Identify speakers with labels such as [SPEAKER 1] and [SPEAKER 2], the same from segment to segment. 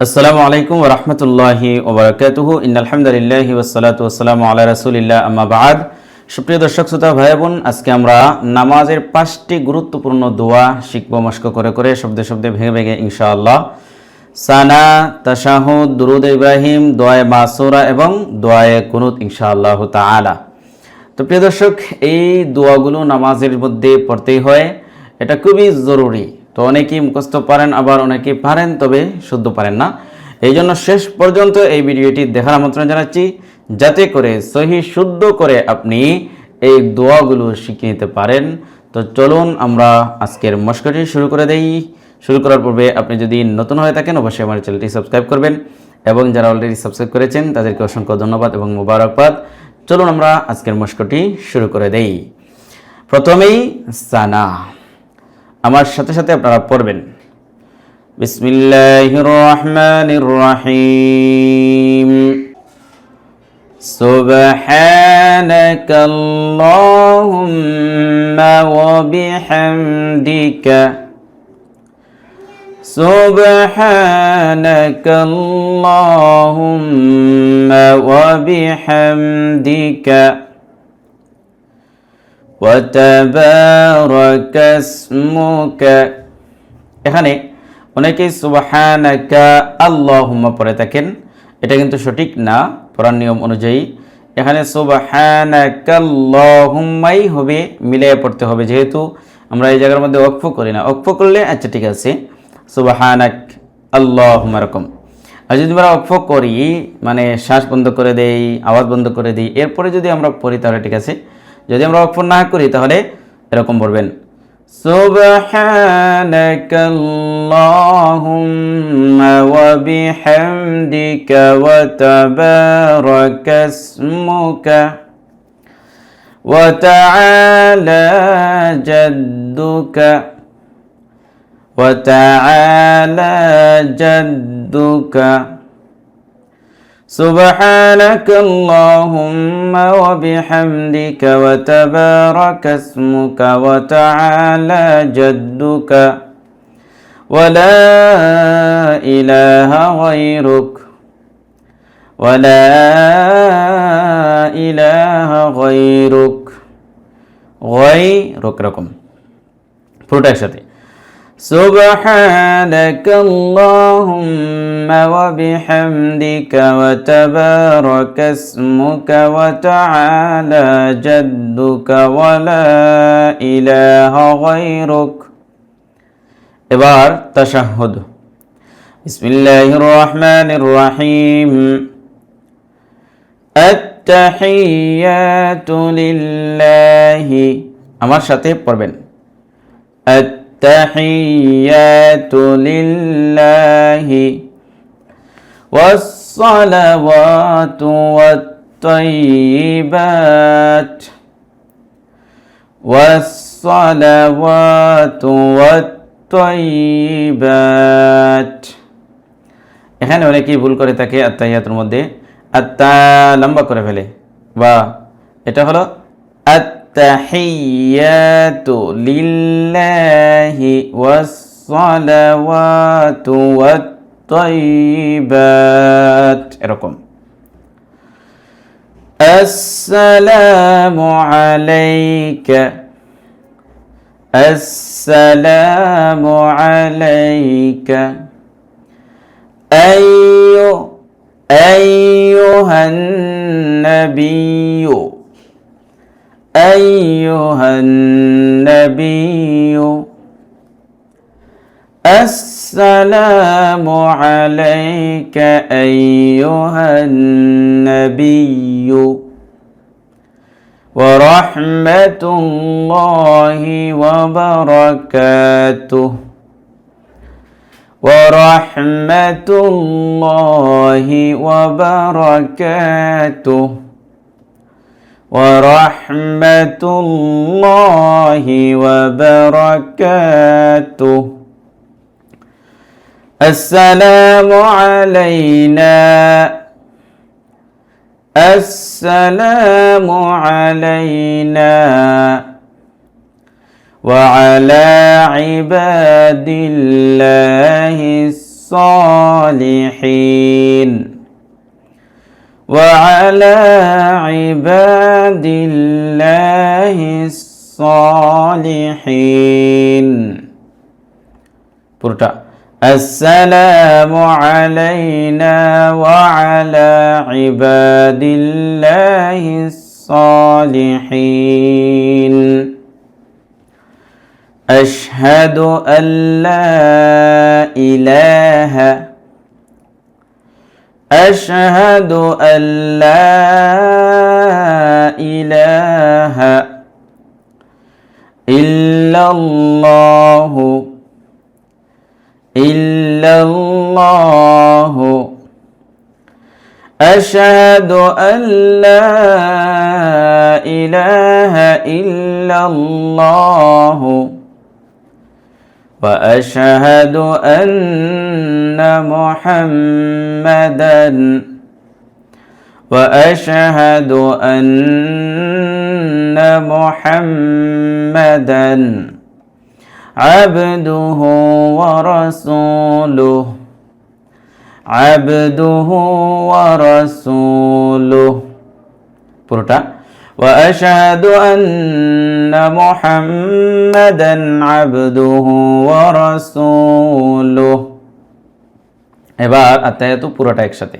[SPEAKER 1] আসসালামু আলাইকুম রহমতুল্লাহি ওবরাকাতুহু ইনালহামদুলিল্লাহি ওসালাতু ওসালামু আলা রাসুলিল্লাহ, আম্মা বাদ। সুপ্রিয় দর্শক, শ্রোতা ভাই বোন আজকে আমরা নামাজের পাঁচটি গুরুত্বপূর্ণ দোয়া শিখব, মস্ক করে করে, শব্দে শব্দে ভেঙে ভেঙে, ইনশাআল্লাহ। সানা, তাশাহুদ, দুরুদ ইব্রাহিম, দোয়ায়ে মাসুরা এবং দোয়ায়ে কুনুত, ইনশাআল্লাহ তাআলা। তো প্রিয় দর্শক, এই দোয়াগুলো নামাজের মধ্যে পড়তেই হয়। এটা খুবই জরুরি। তো অনেকেই মুখস্থ পারেন, আবার অনেকেই পারেন, তবে শুদ্ধ পারেন না। এই জন্য শেষ পর্যন্ত এই ভিডিওটি দেখার আমন্ত্রণ জানাচ্ছি, যাতে করে সহি, শুদ্ধ করে আপনি এই দোয়াগুলো শিখে নিতে পারেন। তো চলুন আমরা আজকের মস্কটি শুরু করে দেই। শুরু করার পূর্বে আপনি যদি নতুন হয়ে থাকেন, অবশ্যই আমার চ্যানেলটি সাবস্ক্রাইব করবেন এবং যারা অলরেডি সাবস্ক্রাইব করেছেন, তাদেরকে অসংখ্য ধন্যবাদ এবং মুবারকবাদ। চলুন আমরা আজকের মস্কটি শুরু করে দেই। প্রথমেই সানা। আমার সাথে সাথে আপনারা পড়বেন বিসমিল্লাহির রহমানির রহিম سبحانك اللهم وبحمدك سبحانك اللهم وبحمدك وتبارك اسمك এখানে অনেকেই সুবহানাকা আল্লাহুম্মা পড়ে থাকেন। এটা কিন্তু সঠিক না, পড়ার নিয়ম অনুযায়ী। এখানে সুবহানাকা আল্লাহুম্মাই হবে, মিলিয়ে পড়তে হবে। যেহেতু আমরা এই জায়গার মধ্যে অক্ফ করি না। অক্ফ করলে আচ্ছা ঠিক আছে, সুবহানাক আল্লাহুম্মা এরকম আর যদি আমরা অক্ফ করি মানে শ্বাস বন্ধ করে দেই, আওয়াজ বন্ধ করে দিই, এরপরে যদি আমরা পড়ি, তাহলে ঠিক আছে যদি আমরা অক্ফ না করি তাহলে এরকম বলবেন سبحانك اللهم وبحمدك وتبارك اسمك وتعالى جدك وتعالى جدك سبحانك اللهم وبحمدك وتبارك اسمك وتعالى جدك ولا إله غيرك ولا إله غيرك غيرك رقم পুরোটা একসাথে سبحانك اللهم وبحمدك وتبارك اسمك وتعالى جدك ولا إله غيرك এবার তাশাহুদ বিসমিল্লাহির রহমানির রহিম আত্তাহিয়াতু লিল্লাহি আমার সাথে পড়বেন التحيات لله والصلوات والطيبات والصلوات والطيبات এখানে অনেকেই ভুল করে থাকে আত্মাহিয়াতের মধ্যে আত্মা লম্বা করে ফেলে বা এটা হলো التحيات لله والصلوات والطيبات এরকম السلام عليك السلام عليك أيها أيها النبي أيها النبي السلام عليك أيها النبي ورحمة الله وبركاته ورحمة الله وبركاته. ورحمة الله وبركاته. السلام علينا. السلام علينا. وعلى عباد الله الصالحين. وعلى عباد الله الصالحين পুরোটা السلام علينا وعلى عباد الله الصالحين أشهد أن لا إله أشهد أن لا إله إلا الله إلا الله. أشهد أن لا إله إلا الله وأشهد أن محمدا وأشهد أن محمدا عبده ورسوله عبده ورسوله পুরোটা وأشهد أن محمدا عبده ورسوله এবার আত্মায়াত পুরোটা একসাথে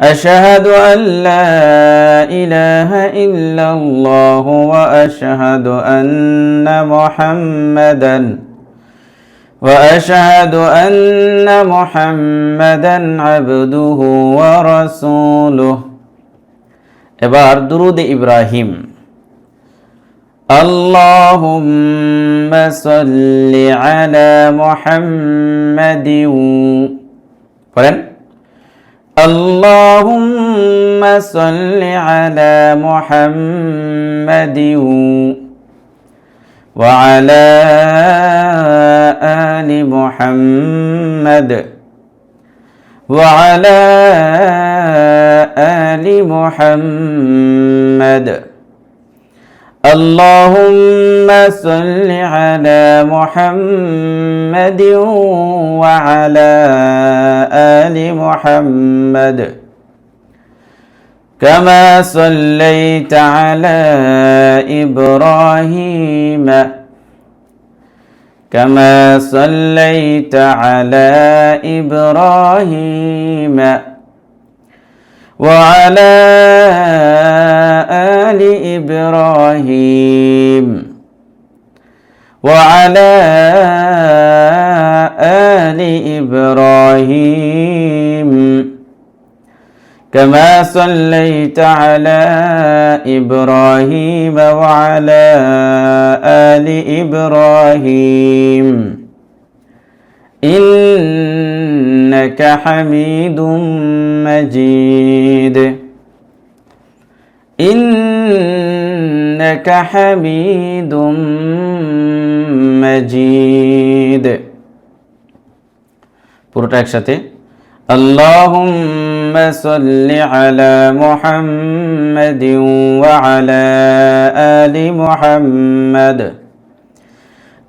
[SPEAKER 1] أشهد أن لا إله إلا الله وأشهد أن محمدا وأشهد أن محمدا عبده ورسوله এবার দুরুদ ইব্রাহিম اللهم صل على محمد পড়েন اللهم صل على محمد وعلى آل محمد وعلى آل محمد اللهم صل على محمد وعلى آل محمد. كما صليت على إبراهيم. كما صليت على إبراهيم. وعلى آل إبراهيم وعلى آل إبراهيم كما صليت على إبراهيم وعلى آل إبراهيم إنك حميد مجيد إنك حميد مجيد পুরোটা একসাথে اللهم صل على محمد وعلى آل محمد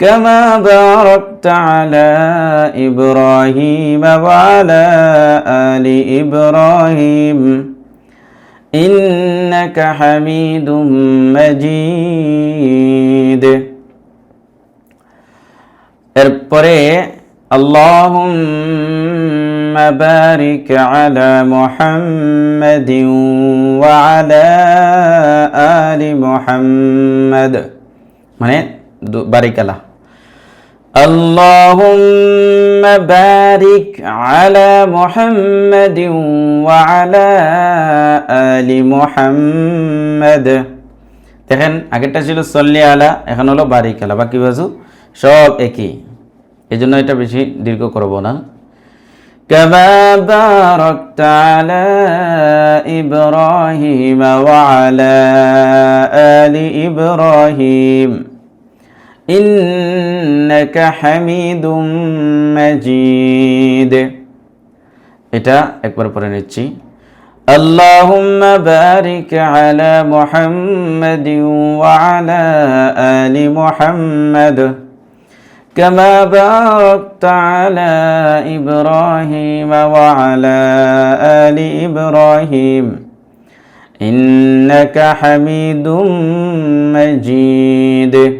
[SPEAKER 1] كما باركت على إبراهيم وعلى آل إبراهيم إنك حميد مجيد এরপরে اللهم بارك على محمد وعلى آل محمد মানে বারিক আলা اللهم بارك على محمد وعلى آل محمد দেখেন আগেরটা ছিল সল্লি আলা এখন হলো বারিক আলা বাকি বাজু সব একই এই জন্য এটা বেশি দীর্ঘ করব না كما باركت على إبراهيم وعلى آل إبراهيم إنك حميد مجيد এটা একবার পরে নিচ্ছি اللهم بارك على محمد وعلى آل محمد كما باركت على إبراهيم وعلى آل إبراهيم إنك حميد مجيد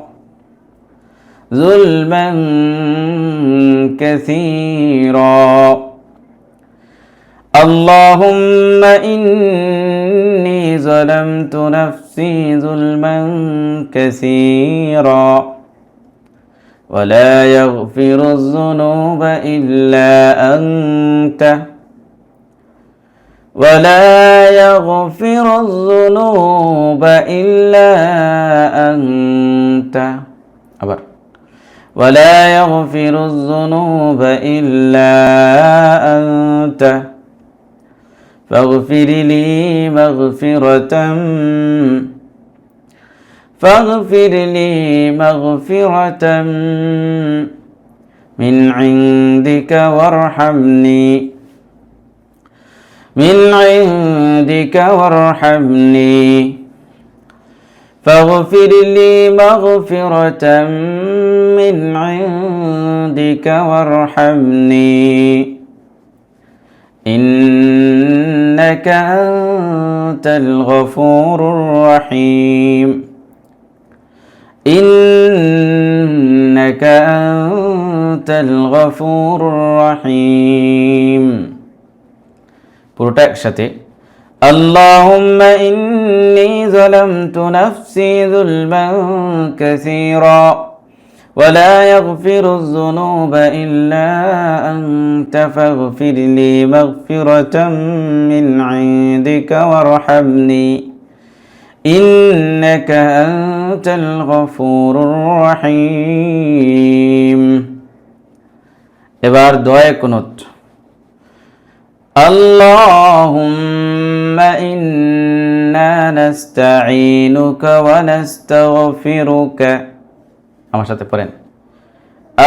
[SPEAKER 1] ظلما كثيرا. اللهم إني ظلمت نفسي ظلما كثيرا. ولا يغفر الذنوب إلا أنت. ولا يغفر الذنوب إلا أنت. ولا يغفر الذنوب إلا أنت. فاغفر لي مغفرة فاغفر لي مغفرة من عندك وارحمني. من عندك وارحمني. فاغفر لي مغفرة من عندك وارحمني إنك أنت الغفور الرحيم إنك أنت الغفور الرحيم পুরোটা একসাথে اللهم إني ظلمت نفسي ظلما كثيرا ولا يغفر الذنوب إلا أنت فاغفر لي مغفرة من عندك وارحمني إنك أنت الغفور الرحيم এবার দয়া কুনুত اللهم إنا نستعينك ونستغفرك আমার সাথে পড়েন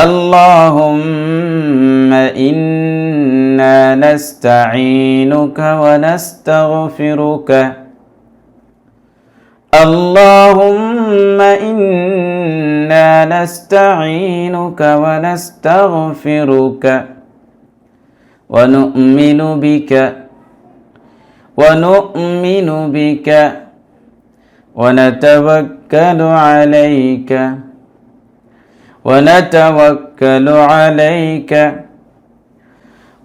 [SPEAKER 1] اللهم إنا نستعينك ونستغفرك اللهم إنا نستعينك ونستغفرك ونؤمن بك ونؤمن بك ونتوكل عليك ونتوكل عليك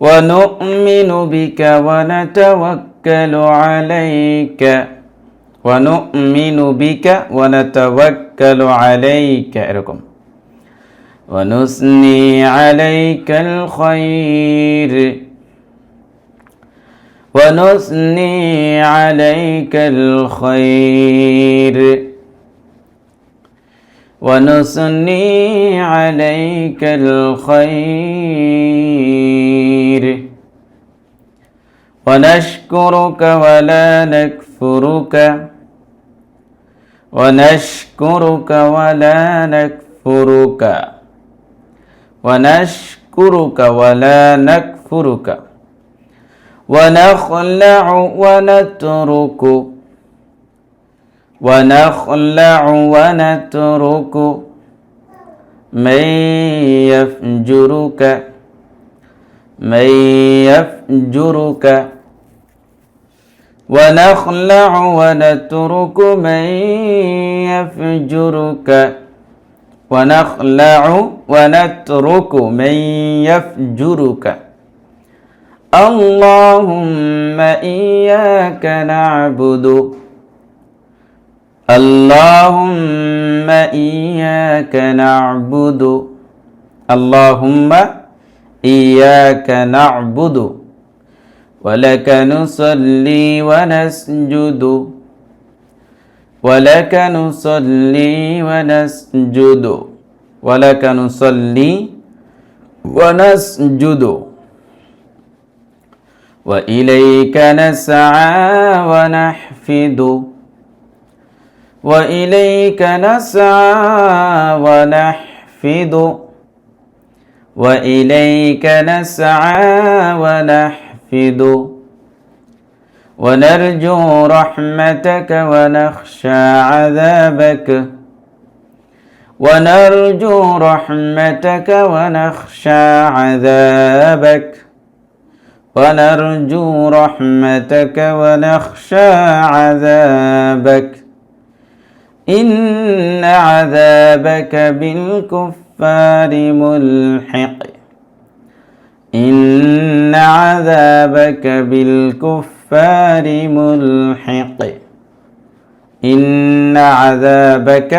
[SPEAKER 1] ونؤمن بك ونتوكل عليك ونؤمن بك ونتوكل عليك এরকম ونثني عليك الخير ونثني عليك الخير. ونثني عليك الخير. ونشكرك ولا نكفرك. ونشكرك ولا نكفرك. ونشكرك ولا نكفرك. ونخلع ونترك. ونخلع ونترك. من يفجرك؟ من يفجرك. ونخلع ونترك. من يفجرك؟ ونخلع ونترك. من يفجرك. اللهم إياك نعبد. اللهم إياك نعبد. اللهم إياك نعبد. ولك نصلي ونسجد. ولك نصلي ونسجد. ولك نصلي ونسجد. وإليك نسعى ونحفد. وإليك نسعى ونحفد. وإليك نسعى ونحفد. ونرجو رحمتك ونخشى عذابك. ونرجو رحمتك ونخشى عذابك. ونرجو رحمتك ونخشى عذابك إن عذابك بالكفار ملحق إن عذابك بالكفار ملحق إن عذابك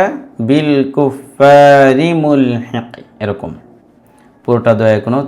[SPEAKER 1] بالكفار ملحق এরকম পুরোটা দয়া কুনুত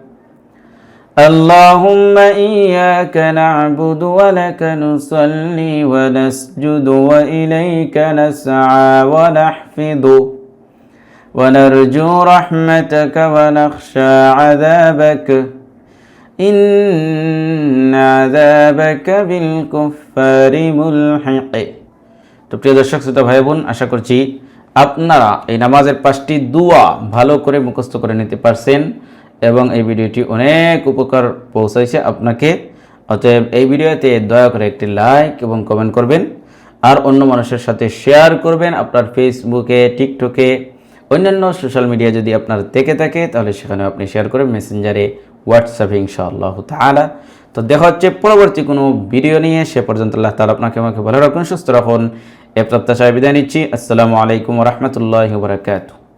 [SPEAKER 1] اللهم إياك نعبد ولك نصلي ونسجد وإليك نسعى ونحفظ ونرجو رحمتك ونخشى عذابك إن عذابك بالكفار ملحق তো প্রিয় দর্শক শ্রোতা ভাই বোন আশা করছি আপনারা এই নামাজের পাঁচটি দুয়া ভালো করে মুখস্থ করে নিতে পারছেন এবং এই ভিডিওটি অনেক উপকার পৌঁছাইছে আপনাকে। অতএব এই ভিডিওতে দয়া করে একটি লাইক এবং কমেন্ট করবেন আর অন্য মানুষের সাথে শেয়ার করবেন আপনার ফেসবুকে, টিকটকে, অন্যান্য সোশ্যাল মিডিয়া যদি আপনার থেকে থাকে, তাহলে সেখানে আপনি শেয়ার করবেন মেসেঞ্জারে, হোয়াটসঅ্যাপে ইনশাআল্লাহ তালা তো দেখা হচ্ছে পরবর্তী কোনো ভিডিও নিয়ে। সে পর্যন্ত আল্লাহ তালা আপনাকে আমাকে ভালো রাখুন, সুস্থ রাখুন। এ প্রত্যাশায় বিদায় নিচ্ছি। আসসালামু আলাইকুম রহমতুল্লাহ বরাকাতু